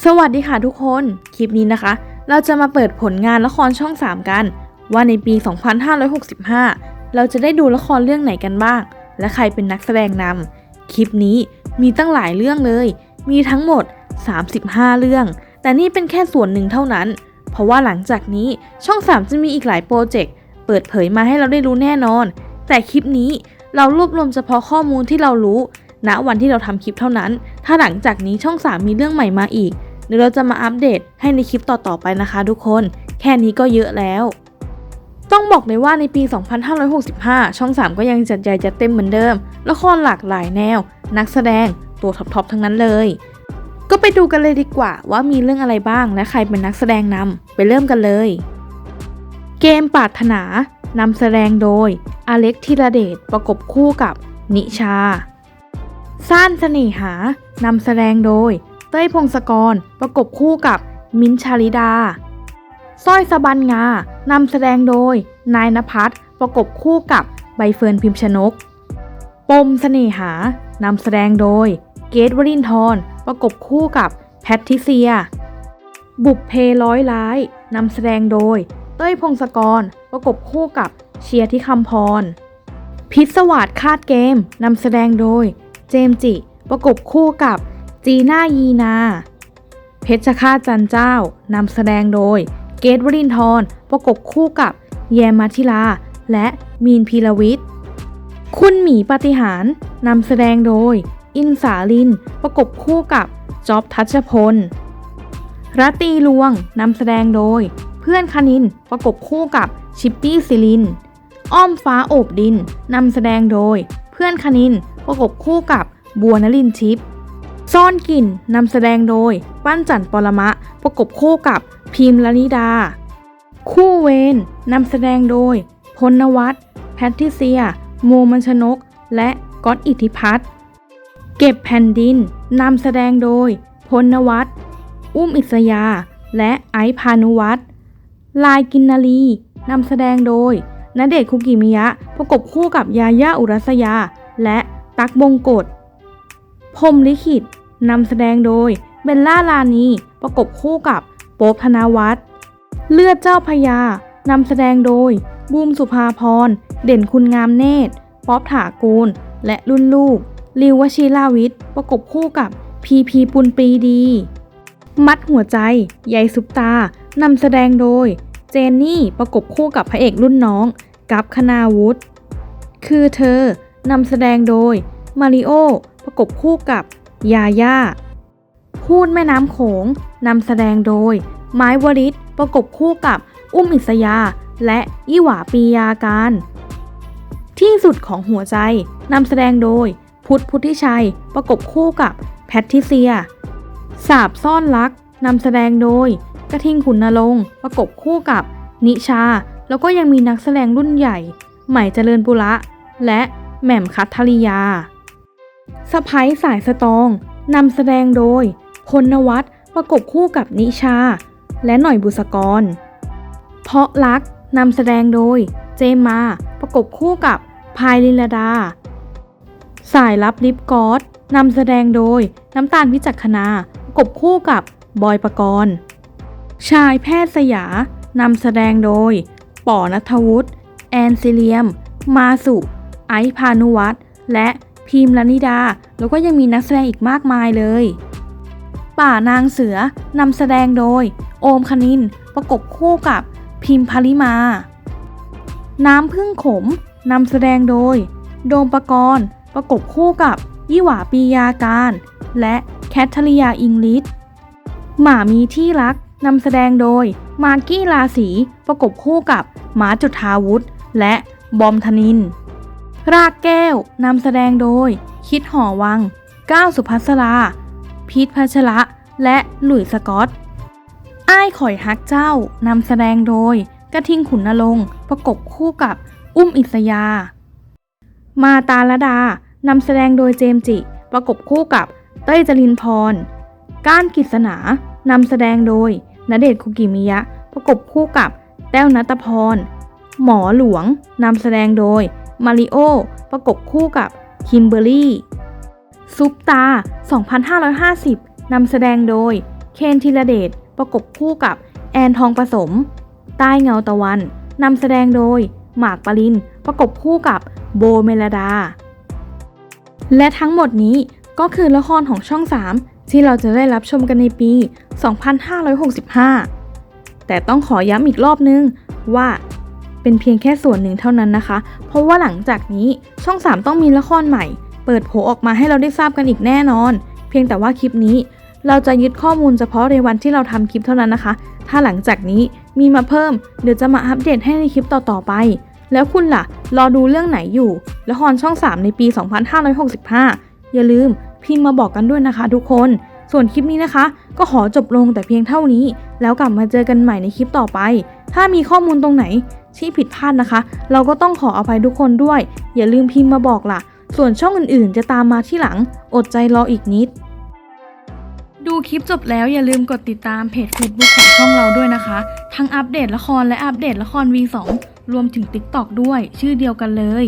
สวัสดีค่ะทุกคน คลิปนี้นะคะ เราจะมาเปิดผลงานละครช่อง 3 กัน ว่าในปี 2565 เราจะได้ดูละครเรื่องไหนกันบ้าง และใครเป็นนักแสดงนำคลิปนี้มีตั้งหลายเรื่องเลย มีทั้งหมด 35 เรื่อง แต่นี่เป็นแค่ส่วนหนึ่งเท่านั้น เพราะว่าหลังจากนี้ช่อง 3 จะมีอีกหลายโปรเจกต์เปิดเผยมาให้เราได้รู้แน่นอน แต่คลิปนี้เรารวบรวมเฉพาะข้อมูลที่เรารู้ ณวันที่เราทำคลิปเท่านั้น ถ้าหลังจากนี้ช่อง 3 มีเรื่องใหม่มาอีกเดี๋ยวเราจะมาอัปเดตให้ในคลิปต่อๆไปนะคะ ทุกคน แค่นี้ก็เยอะแล้ว ต้องบอกเลยว่าในปี 2565 ช่อง 3 ก็ยังจัดใหญ่จัดเต็มเหมือนเดิม ละครหลากหลายแนว นักแสดงตัวท็อปๆทั้งนั้นเลย ก็ไปดูกันเลยดีกว่าว่ามีเรื่องอะไรบ้างและใครเป็นนักแสดงนำไปเริ่มกันเลย เกมปาถนานำแสดงโดย อเล็กธีรเดชประกบคู่กับ นิชา ซ่านเสน่หานำแสดงโดย เต้ยพงศกร ประกบคู่กับมิ้นชาลิดาสร้อยสะบันงานำแสดงโดย นายนภัสประกบคู่กับใบเฟิร์นพิมพ์ชนก ปมเสน่หานำแสดงโดย เกตวรินทร์ประกบคู่กับแพททิเซีย บุพเพร้อยร้ายนำแสดงโดย เต้ยพงศกร ประกบคู่กับเชียร์ที่คำพร พิศวาสคาดเกมนำแสดงโดย เจมจิ ประกบคู่กับจีน่ายีนา เพชรฆาตจันเจ้านำแสดงโดย เกตวรินทร์ประกบคู่กับแยมมัทิลา และมีนพีรวิทย์ คุณหมีปฏิหารนำแสดงโดย อินสาลิน ประกบคู่กับจ๊อบทัชพลรัตตีลวงนำแสดงโดย เพื่อนคณินประกบคู่กับชิปปี้ซิลิน อ้อมฟ้าโอบดินนำแสดงโดย เพื่อนคณิน ประกบคู่กับบัวนลินทิพย์ซ่อนกลิ่นนำแสดงโดย ปั้นจันปรมะ ประกบคู่กับพิมพ์ลนิดา คู่เวนนำแสดงโดย พลนวัตแพทริเซีย โมมันชนก และก๊อตอิทธิพัฒน์เก็บแผ่นดินนำแสดงโดย พลนวัตอุ้มอิสยา และไอซ์พานุวัตรลายกินนาลีนำแสดงโดยณเดชน์คุกิมิยะ ประกบคู่กับยาย่าอุรัสยา และ ตักบงกฎพรมลิขิตนำแสดงโดยเบลล่าลานีประกบคู่กับโป๊บธนวัฒน์เลือดเจ้าพยานำแสดงโดยบูมสุภาพร เด่นคุณงามเนตร ป๊อปถากูล และรุ่นลูก ลิววชิราวิทย์ ประกบคู่กับพีพีปุณปรีดี มัดหัวใจยายซุปตา นำแสดงโดย เจนนี่ ประกบคู่กับพระเอกรุ่นน้อง กัปคณาวุฒิ คือเธอ นำแสดงโดยมาริโอประกบคู่กับยาย่าพูดแม่น้ำโขงนำแสดงโดย ไม้วริศประกบคู่กับอุ้มอิสยา และยี่หวาปียาการ ที่สุดของหัวใจนำแสดงโดย พุทธพุทธิชัย ประกบคู่กับแพททิเซีย สาบซ่อนรักนำแสดงโดย กระทิงขุนนรงค์ประกบคู่กับ นิชา แล้วก็ยังมีนักแสดงรุ่นใหญ่ ใหม่เจริญปุระ และ แหม่มคัทธริยาสะพ้ยสายสตองนำแสดงโดยพลนวัตประกบคู่กับนิชา และหน่อยบุษกร เพราะรักนำแสดงโดยเจมมาประกบคู่กับพายลินลดา สายลับลิปกอสนำแสดงโดยน้ำตาลพิจักขณาประกบคู่กับบอยปกรณ์ชายแพทย์สยานำแสดงโดยป๋อนัทวุฒิแอนซิเลียม มาสุ ไอซ์พานุวัฒน์และพิมพ์ลนิดา แล้วก็ยังมีนักแสดงอีกมากมายเลย ป่านางเสือนำแสดงโดย โอมคณิน ประกบคู่กับพิมพ์พาริมา น้ำพึ่งขมนำแสดงโดย โดมปรกรณ์ประกบคู่กับยี่หวาปียาการ และแคทเธอรียาอิงลิสหมามีที่รักนำแสดงโดย มากกี้ราศีประกบคู่กับหมาจุธาวุธและบอมธนิน รากแก้วนำแสดงโดย คิดหอวัง ก้าวสุภัสรา พีทพัชระ และหลุยสกอตอ้ายข่อยฮักเจ้านำแสดงโดย กระทิงขุนนรงค์ประกบคู่กับอุ้มอิสยา มาตาลดานำแสดงโดยเจมจิ ประกบคู่กับเต้ยจรินพร ก้านกิษณานำแสดงโดยณเดชน์คุกิมิยะ ประกบคู่กับแต้วนัตพร หมอหลวงนำแสดงโดย มาริโอ ประกบคู่กับคิมเบอรี่ ซุปตา 2550 นำแสดงโดย เคนธีรเดช ประกบคู่กับแอนทองผสม ใต้เงาตะวัน นำแสดงโดย หมากปริน ประกบคู่กับโบเมลดา และทั้งหมดนี้ก็คือละครของช่อง 3 ที่เราจะได้รับชมกันในปี 2565 แต่ต้องขอย้ำอีกรอบนึงว่า เป็นเพียงแค่ส่วนหนึ่งเท่านั้นนะคะ เพราะว่าหลังจากนี้ช่อง 3 ต้องมีละครใหม่ เปิดโผออกมาให้เราได้ทราบกันอีกแน่นอน เพียงแต่ว่าคลิปนี้ เราจะยึดข้อมูลเฉพาะในวันที่เราทำคลิปเท่านั้นนะคะ ถ้าหลังจากนี้มีมาเพิ่ม เดี๋ยวจะมาอัปเดตให้ในคลิปต่อๆไป แล้วคุณล่ะ รอดูเรื่องไหนอยู่ ละครช่อง 3 ในปี 2565 อย่าลืมพิมพ์มาบอกกันด้วยนะคะทุกคน ส่วนคลิปนี้นะคะ ก็ขอจบลงแต่เพียงเท่านี้ แล้วกลับมาเจอกันใหม่ในคลิปต่อไป ถ้ามีข้อมูลตรงไหนที่ผิดพลาดนะคะ เราก็ต้องขออภัยทุกคนด้วย อย่าลืมพิมพ์มาบอกล่ะ ส่วนช่องอื่นๆ จะตามมาที่หลัง อดใจรออีกนิด ดูคลิปจบแล้วอย่าลืมกดติดตามเพจ Facebook ของช่องเราด้วยนะคะ ทั้งอัปเดตละครและอัปเดตละคร V2 รวมถึง TikTok ด้วย ชื่อเดียวกันเลย